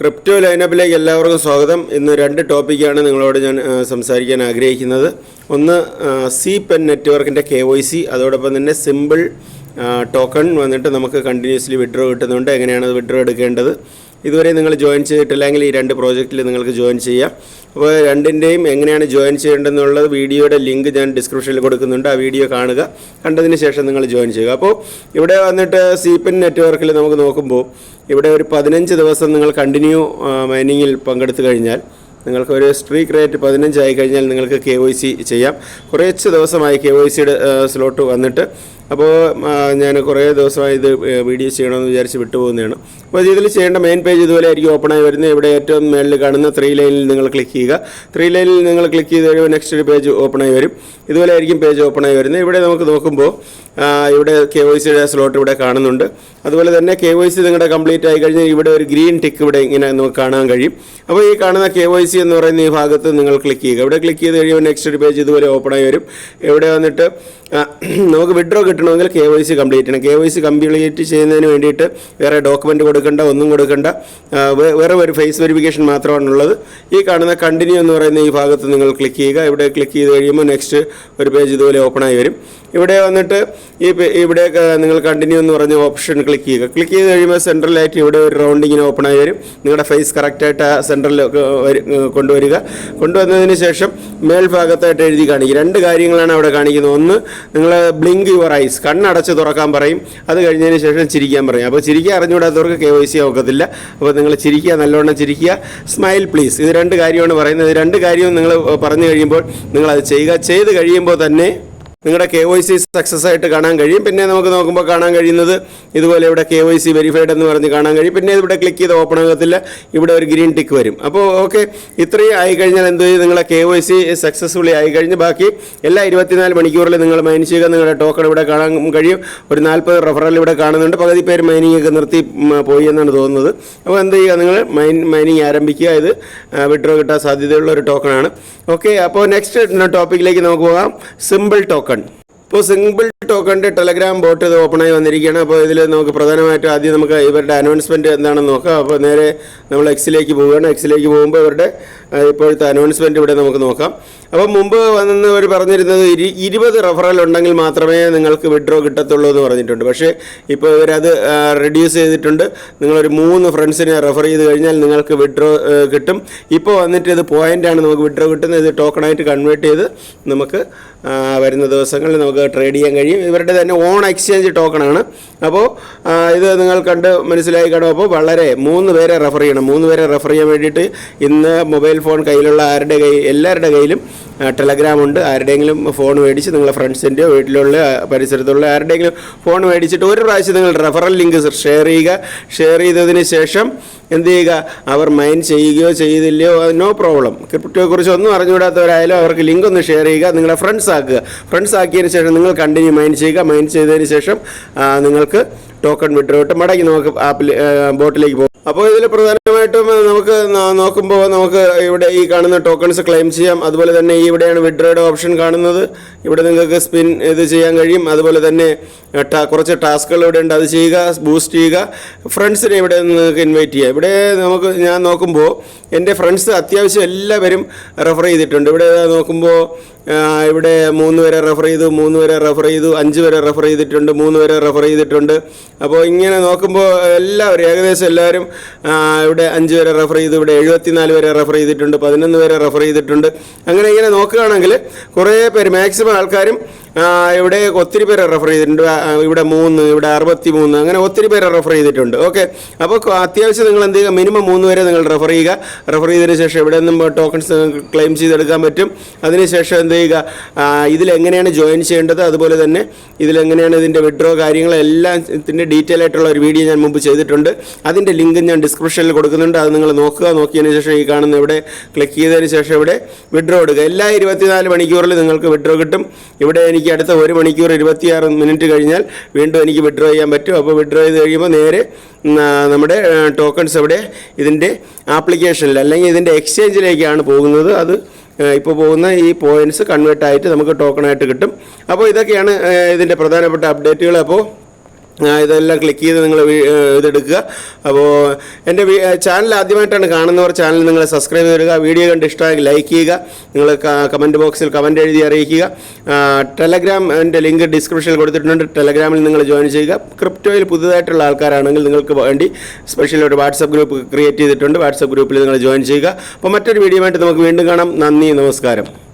Crypto ലൈനപ്പിലേക്ക് എല്ലാവർക്കും സ്വാഗതം. ഇന്ന് രണ്ട് ടോപ്പിക്കാണ് നിങ്ങളോട് ഞാൻ സംസാരിക്കാൻ ആഗ്രഹിക്കുന്നത്. ഒന്ന് സി പെൻ നെറ്റ്വർക്കിന്റെ കെ വൈ സി അതോടൊപ്പം തന്നെ സിമ്പിൾ ടോക്കൺ വന്നിട്ട് നമുക്ക് കണ്ടിന്യൂസ്ലി വിഡ്രോ കിട്ടുന്നുണ്ട്. എങ്ങനെയാണ് അത് വിഡ്രോ എടുക്കേണ്ടത്? ഇതുവരെ നിങ്ങൾ ജോയിൻ ചെയ്തിട്ടില്ലെങ്കിൽ ഈ രണ്ട് പ്രോജക്റ്റിൽ നിങ്ങൾക്ക് ജോയിൻ ചെയ്യാം. അപ്പോൾ രണ്ടിന്റെയും എങ്ങനെയാണ് ജോയിൻ ചെയ്യേണ്ടതെന്നുള്ളത് വീഡിയോയുടെ ലിങ്ക് ഞാൻ ഡിസ്ക്രിപ്ഷനിൽ കൊടുക്കുന്നുണ്ട്. ആ വീഡിയോ കാണുക. കണ്ടതിന് ശേഷം നിങ്ങൾ ജോയിൻ ചെയ്യുക. അപ്പോൾ ഇവിടെ വന്നിട്ട് സിപിൻ നെറ്റ്വർക്കിൽ നമുക്ക് നോക്കുമ്പോൾ ഇവിടെ ഒരു പതിനഞ്ച് ദിവസം നിങ്ങൾ കണ്ടിന്യൂ മൈനിങ്ങിൽ പങ്കെടുത്തു കഴിഞ്ഞാൽ നിങ്ങൾക്ക് ഒരു സ്ട്രീക്ക് റേറ്റ് പതിനഞ്ചായി കഴിഞ്ഞാൽ നിങ്ങൾക്ക് കെ സി ചെയ്യാം. കുറച്ച് ദിവസമായി കെ വൈ സിയുടെ സ്ലോട്ട് വന്നിട്ട് അപ്പോൾ ഞാൻ കുറേ ദിവസമായി ഇത് വീഡിയോ ചെയ്യണമെന്ന് വിചാരിച്ച് വിട്ടുപോകുന്നതാണ്. അപ്പോൾ ഇതിൽ ചെയ്യേണ്ട മെയിൻ പേജ് ഇതുപോലെ ആയിരിക്കും ഓപ്പൺ ആയി വരുന്നത്. ഇവിടെ ഏറ്റവും മേളിൽ കാണുന്ന ത്രീ ലൈനിൽ നിങ്ങൾ ക്ലിക്ക് ചെയ്യുക. ത്രീ ലൈനിൽ നിങ്ങൾ ക്ലിക്ക് ചെയ്ത് കഴിയുമ്പോൾ നെക്സ്റ്റ് ഒരു പേജ് ആയി വരും. ഇതുപോലെ ആയിരിക്കും പേജ് ഓപ്പൺ ആയി വരുന്നത്. ഇവിടെ നമുക്ക് നോക്കുമ്പോൾ ഇവിടെ കെ വൈ സിയുടെ സ്ലോട്ട് ഇവിടെ കാണുന്നുണ്ട്. അതുപോലെ തന്നെ കെ വൈ സി നിങ്ങളുടെ കംപ്ലീറ്റ് ആയി കഴിഞ്ഞാൽ ഇവിടെ ഒരു ഗ്രീൻ ടിക്ക് ഇവിടെ ഇങ്ങനെ നമുക്ക് കാണാൻ കഴിയും. അപ്പോൾ ഈ കാണുന്ന കെ വൈ സി എന്ന് പറയുന്ന ഈ ഭാഗത്ത് നിങ്ങൾ ക്ലിക്ക് ചെയ്യുക. ഇവിടെ ക്ലിക്ക് ചെയ്ത് കഴിയുമ്പോൾ നെക്സ്റ്റ് ഒരു പേജ് ഇതുപോലെ ഓപ്പൺ ആയി വരും. ഇവിടെ വന്നിട്ട് നമുക്ക് വിഡ്രോ കിട്ടണമെങ്കിൽ കെ വൈ സി കംപ്ലീറ്റ് ചെയ്യണം. കെ വൈ സി കംപ്ലീറ്റ് ചെയ്യുന്നതിന് വേണ്ടിയിട്ട് വേറെ ഡോക്യുമെന്റ് കൊടുക്കേണ്ട ഒന്നും കൊടുക്കേണ്ട. വേറെ ഒരു ഫേസ് വെരിഫിക്കേഷൻ മാത്രമാണുള്ളത്. ഈ കാണുന്ന കണ്ടിന്യൂ എന്ന് പറയുന്ന ഈ ഭാഗത്ത് നിങ്ങൾ ക്ലിക്ക് ചെയ്യുക. ഇവിടെ ക്ലിക്ക് ചെയ്ത് കഴിയുമ്പോൾ നെക്സ്റ്റ് ഒരു പേജ് ഇതുപോലെ ഓപ്പൺ ആയി വരും. ഇവിടെ വന്നിട്ട് ഈ ഇവിടെ നിങ്ങൾ കണ്ടിന്യൂ എന്ന് പറഞ്ഞ ഓപ്ഷൻ ക്ലിക്ക് ചെയ്യുക. ക്ലിക്ക് ചെയ്ത് കഴിയുമ്പോൾ സെൻട്രലായിട്ട് ഇവിടെ ഒരു റൗണ്ടിങ്ങിന് ആയി വരും. നിങ്ങളുടെ ഫേസ് കറക്റ്റായിട്ട് ആ സെൻട്രലിൽ കൊണ്ടുവരിക. കൊണ്ടുവന്നതിന് ശേഷം മേൽഭാഗത്തായിട്ട് എഴുതി കാണിക്കുക. രണ്ട് കാര്യങ്ങളാണ് അവിടെ കാണിക്കുന്നത്. ഒന്ന് നിങ്ങൾ ബ്ലിങ്ക് യുവർ ഐസ് കണ്ണടച്ച് തുറക്കാൻ പറയും. അത് കഴിഞ്ഞതിന് ശേഷം ചിരിക്കാൻ പറയും. അപ്പോൾ ചിരിക്കാൻ അറിഞ്ഞുകൂടാത്തവർക്ക് കെ വൈ സി ഒക്കത്തില്ല അപ്പോൾ നിങ്ങൾ ചിരിക്കുക നല്ലോണം ചിരിക്കുക. സ്മൈൽ പ്ലീസ് ഇത് രണ്ട് കാര്യമാണ് പറയുന്നത്. രണ്ട് കാര്യവും നിങ്ങൾ പറഞ്ഞു കഴിയുമ്പോൾ നിങ്ങളത് ചെയ്യുക. ചെയ്ത് കഴിയുമ്പോൾ തന്നെ നിങ്ങളുടെ കെ വൈ സി സക്സസ് ആയിട്ട് കാണാൻ കഴിയും. പിന്നെ നമുക്ക് നോക്കുമ്പോൾ കാണാൻ കഴിയുന്നത് ഇതുപോലെ ഇവിടെ കെ വൈ സി വെരിഫൈഡ് എന്ന് പറഞ്ഞ് കാണാൻ കഴിയും. പിന്നെ ഇവിടെ ക്ലിക്ക് ചെയ്ത് ഓപ്പൺ ആകത്തില്ല. ഇവിടെ ഒരു ഗ്രീൻ ടിക്ക് വരും. അപ്പോൾ ഓക്കെ ഇത്രയും ആയി കഴിഞ്ഞാൽ എന്ത് ചെയ്യും? നിങ്ങളെ കെ വൈ സി സക്സസ്ഫുള്ളി ആയി കഴിഞ്ഞ് ബാക്കി എല്ലാ ഇരുപത്തിനാല് മണിക്കൂറിൽ നിങ്ങൾ മൈൻ ചെയ്യുക. നിങ്ങളുടെ ടോക്കൺ ഇവിടെ കാണാൻ കഴിയും. ഒരു നാൽപ്പത് റെഫറൽ ഇവിടെ കാണുന്നുണ്ട്. പകുതി പേര് മൈനിങ് ഒക്കെ നിർത്തി പോയി എന്നാണ് തോന്നുന്നത്. അപ്പോൾ എന്ത് ചെയ്യുക? നിങ്ങൾ മൈൻ മൈനിങ് ആരംഭിക്കുക. ഇത് വിഡ്രോ കിട്ടാൻ സാധ്യതയുള്ള ഒരു ടോക്കണാണ് ഓക്കെ അപ്പോൾ നെക്സ്റ്റ് ടോപ്പിക്കിലേക്ക് നമുക്ക് പോകാം. സിമ്പിൾ ടോക്കൺ ഇപ്പോൾ സിമ്പിൾ ടോക്കണിന്റെ ടെലഗ്രാം ബോട്ട് ഇത് ഓപ്പണായി വന്നിരിക്കുകയാണ്. അപ്പോൾ ഇതിൽ നമുക്ക് പ്രധാനമായിട്ടും ആദ്യം നമുക്ക് ഇവരുടെ അനൗൺസ്മെന്റ് എന്താണെന്ന് നോക്കാം. അപ്പോൾ നേരെ നമ്മൾ എക്സിലേക്ക് പോവുകയാണ്. എക്സിലേക്ക് പോകുമ്പോൾ ഇവരുടെ ഇപ്പോഴത്തെ അനൗൺസ്മെന്റ് ഇവിടെ നമുക്ക് നോക്കാം. അപ്പോൾ മുമ്പ് വന്ന് അവർ പറഞ്ഞിരുന്നത് ഇരു ഇരുപത് റെഫറൽ ഉണ്ടെങ്കിൽ മാത്രമേ നിങ്ങൾക്ക് വിഡ്രോ കിട്ടത്തുള്ളൂ എന്ന് പറഞ്ഞിട്ടുണ്ട്. പക്ഷേ ഇപ്പോൾ ഇവരത് റെഡ്യൂസ് ചെയ്തിട്ടുണ്ട്. നിങ്ങളൊരു മൂന്ന് ഫ്രണ്ട്സിനെ റെഫർ ചെയ്ത് കഴിഞ്ഞാൽ നിങ്ങൾക്ക് വിഡ്രോ കിട്ടും. ഇപ്പോൾ വന്നിട്ട് ഇത് പോയിന്റാണ് നമുക്ക് വിഡ്രോ കിട്ടുന്നത്. ഇത് ടോക്കണായിട്ട് കൺവേർട്ട് ചെയ്ത് നമുക്ക് വരുന്ന ദിവസങ്ങളിൽ നമുക്ക് ട്രേഡ് ചെയ്യാൻ കഴിയും. ഇവരുടെ തന്നെ ഓൺ എക്സ്ചേഞ്ച് ടോക്കണാണ് അപ്പോൾ ഇത് നിങ്ങൾ കണ്ട് മനസ്സിലായി കാണും. അപ്പോൾ വളരെ മൂന്ന് പേരെ റെഫർ ചെയ്യണം. മൂന്ന് പേരെ റെഫർ ചെയ്യാൻ വേണ്ടിയിട്ട് ഇന്ന് മൊബൈൽ ഫോൺ കയ്യിലുള്ള ആരുടെ കൈ എല്ലാവരുടെ കയ്യിലും ടെലഗ്രാം ഉണ്ട്. ആരുടെയെങ്കിലും ഫോൺ മേടിച്ച് നിങ്ങളെ ഫ്രണ്ട്സിന്റെയോ വീട്ടിലുള്ള പരിസരത്തുള്ള ആരുടെയെങ്കിലും ഫോൺ മേടിച്ചിട്ട് ഒരു പ്രാവശ്യം നിങ്ങൾ റെഫറൽ ലിങ്ക് ഷെയർ ചെയ്യുക. ഷെയർ ചെയ്തതിന് ശേഷം എന്ത് ചെയ്യുക? അവർ മൈൻഡ് ചെയ്യുകയോ ചെയ്തില്ലയോ നോ പ്രോബ്ലം ക്രിപ്റ്റോയെക്കുറിച്ച് ഒന്നും അറിഞ്ഞുകൂടാത്തവരായാലും അവർക്ക് ലിങ്ക് ഒന്ന് ഷെയർ ചെയ്യുക. നിങ്ങളെ ഫ്രണ്ട്സ് ആക്കുക. ഫ്രണ്ട്സ് ആക്കിയതിന് ശേഷം നിങ്ങൾ കണ്ടിന്യൂ മൈൻഡ് ചെയ്യുക. മൈൻഡ് ചെയ്തതിന് ശേഷം നിങ്ങൾക്ക് ടോക്കൺ വിഡ്രോട്ട് മടങ്ങി നമുക്ക് ആപ്പിൽ ബോട്ടിലേക്ക് പോകും. അപ്പോൾ ഇതിൽ പ്രധാനമായിട്ടും നമുക്ക് നോക്കുമ്പോൾ നമുക്ക് ഇവിടെ ഈ കാണുന്ന ടോക്കൺസ് ക്ലെയിം ചെയ്യാം. അതുപോലെ തന്നെ ഇവിടെയാണ് വിഡ്രോയുടെ ഓപ്ഷൻ കാണുന്നത്. ഇവിടെ നിങ്ങൾക്ക് സ്പിൻ ഇത് ചെയ്യാൻ കഴിയും. അതുപോലെ തന്നെ കുറച്ച് ടാസ്കുകൾ ഇവിടെ ഉണ്ട്. അത് ചെയ്യുക ബൂസ്റ്റ് ചെയ്യുക. ഫ്രണ്ട്സിനെ ഇവിടെ നിങ്ങൾക്ക് ഇൻവൈറ്റ് ചെയ്യുക ഇവിടെ നമുക്ക് ഞാൻ നോക്കുമ്പോൾ എന്റെ ഫ്രണ്ട്സ് അത്യാവശ്യം എല്ലാവരും റെഫർ ചെയ്തിട്ടുണ്ട്. ഇവിടെ നോക്കുമ്പോൾ ഇവിടെ മൂന്ന് പേരെ റെഫർ ചെയ്തു മൂന്ന് പേരെ റെഫർ ചെയ്തു അഞ്ച് പേരെ റെഫർ ചെയ്തിട്ടുണ്ട് മൂന്ന് പേരെ റെഫർ ചെയ്തിട്ടുണ്ട്. അപ്പോൾ ഇങ്ങനെ നോക്കുമ്പോൾ എല്ലാവരും ഏകദേശം എല്ലാവരും ഇവിടെ അഞ്ച് വരെ റെഫർ ചെയ്തു ഇവിടെ എഴുപത്തിനാല് വരെ റെഫർ ചെയ്തിട്ടുണ്ട് പതിനൊന്ന് വരെ റെഫർ ചെയ്തിട്ടുണ്ട്. അങ്ങനെ ഇങ്ങനെ നോക്കുകയാണെങ്കിൽ കുറേ പേര് മാക്സിമം ആൾക്കാരും ഇവിടെ ഒത്തിരി പേരെ റെഫർ ചെയ്തിട്ടുണ്ട്. ഇവിടെ മൂന്ന് ഇവിടെ അറുപത്തി മൂന്ന് അങ്ങനെ ഒത്തിരി പേരെ റെഫർ ചെയ്തിട്ടുണ്ട്. ഓക്കെ അപ്പോൾ അത്യാവശ്യം നിങ്ങൾ എന്ത് ചെയ്യുക മിനിമം മൂന്ന് പേരെ നിങ്ങൾ റെഫർ ചെയ്യുക. റെഫർ ചെയ്തതിന് ശേഷം ഇവിടെ നിന്നും ടോക്കൺസ് ക്ലെയിം ചെയ്തെടുക്കാൻ പറ്റും. അതിനുശേഷം എന്ത് ചെയ്യുക ഇതിലെങ്ങനെയാണ് ജോയിൻ ചെയ്യേണ്ടത്? അതുപോലെ തന്നെ ഇതിലെങ്ങനെയാണ് ഇതിന്റെ വിഡ്രോ കാര്യങ്ങളെല്ലാം ഇതിന്റെ ഡീറ്റെയിൽ ആയിട്ടുള്ള ഒരു വീഡിയോ ഞാൻ മുമ്പ് ചെയ്തിട്ടുണ്ട്. അതിന്റെ ലിങ്ക് ഞാൻ ഡിസ്ക്രിപ്ഷനിൽ കൊടുക്കുന്നുണ്ട്. അത് നിങ്ങൾ നോക്കുക. നോക്കിയതിന് ശേഷം ഈ കാണുന്ന ഇവിടെ ക്ലിക്ക് ചെയ്തതിന് ശേഷം ഇവിടെ വിഡ്രോ എടുക്കുക എല്ലാ ഇരുപത്തിനാല് മണിക്കൂറിൽ നിങ്ങൾക്ക് വിഡ്രോ കിട്ടും. ഇവിടെ എനിക്ക് അടുത്ത ഒരു മണിക്കൂർ ഇരുപത്തിയാറ് മിനിറ്റ് കഴിഞ്ഞാൽ വീണ്ടും എനിക്ക് വിഡ്രോ ചെയ്യാൻ പറ്റും. അപ്പോൾ വിഡ്രോ ചെയ്ത് കഴിയുമ്പോൾ നേരെ നമ്മുടെ ടോക്കൺസ് ഇവിടെ ഇതിന്റെ ആപ്ലിക്കേഷനിൽ അല്ലെങ്കിൽ ഇതിന്റെ എക്സ്ചേഞ്ചിലേക്കാണ് പോകുന്നത്. അത് ഇപ്പോൾ പോകുന്ന ഈ പോയിന്റ്സ് കൺവേർട്ടായിട്ട് നമുക്ക് ടോക്കണായിട്ട് കിട്ടും. അപ്പോൾ ഇതൊക്കെയാണ് ഇതിന്റെ പ്രധാനപ്പെട്ട അപ്ഡേറ്റുകൾ അപ്പോൾ ഇതെല്ലാം ക്ലിക്ക് ചെയ്ത് നിങ്ങൾ ഇതെടുക്കുക. അപ്പോൾ എന്റെ ചാനൽ ആദ്യമായിട്ടാണ് കാണുന്നവർ ചാനൽ നിങ്ങൾ സബ്സ്ക്രൈബ് ചെയ്യുക വീഡിയോ കണ്ട് ഇഷ്ടമായി ലൈക്ക് ചെയ്യുക. നിങ്ങൾ കമന്റ് ബോക്സിൽ കമന്റ് എഴുതി അറിയിക്കുക. ടെലഗ്രാം എന്റെ ലിങ്ക് ഡിസ്ക്രിപ്ഷനിൽ കൊടുത്തിട്ടുണ്ട്. ടെലഗ്രാമിൽ നിങ്ങൾ ജോയിൻ ചെയ്യുക. ക്രിപ്റ്റോയിൽ പുതുതായിട്ടുള്ള ആൾക്കാരാണെങ്കിൽ നിങ്ങൾക്ക് വേണ്ടി സ്പെഷ്യൽ ഒരു വാട്സപ്പ് ഗ്രൂപ്പ് ക്രിയേറ്റ് ചെയ്തിട്ടുണ്ട്. വാട്സപ്പ് ഗ്രൂപ്പിൽ നിങ്ങൾ ജോയിൻ ചെയ്യുക. അപ്പോൾ മറ്റൊരു വീഡിയോ ആയിട്ട് നമുക്ക് വീണ്ടും കാണാം. നന്ദി നമസ്കാരം.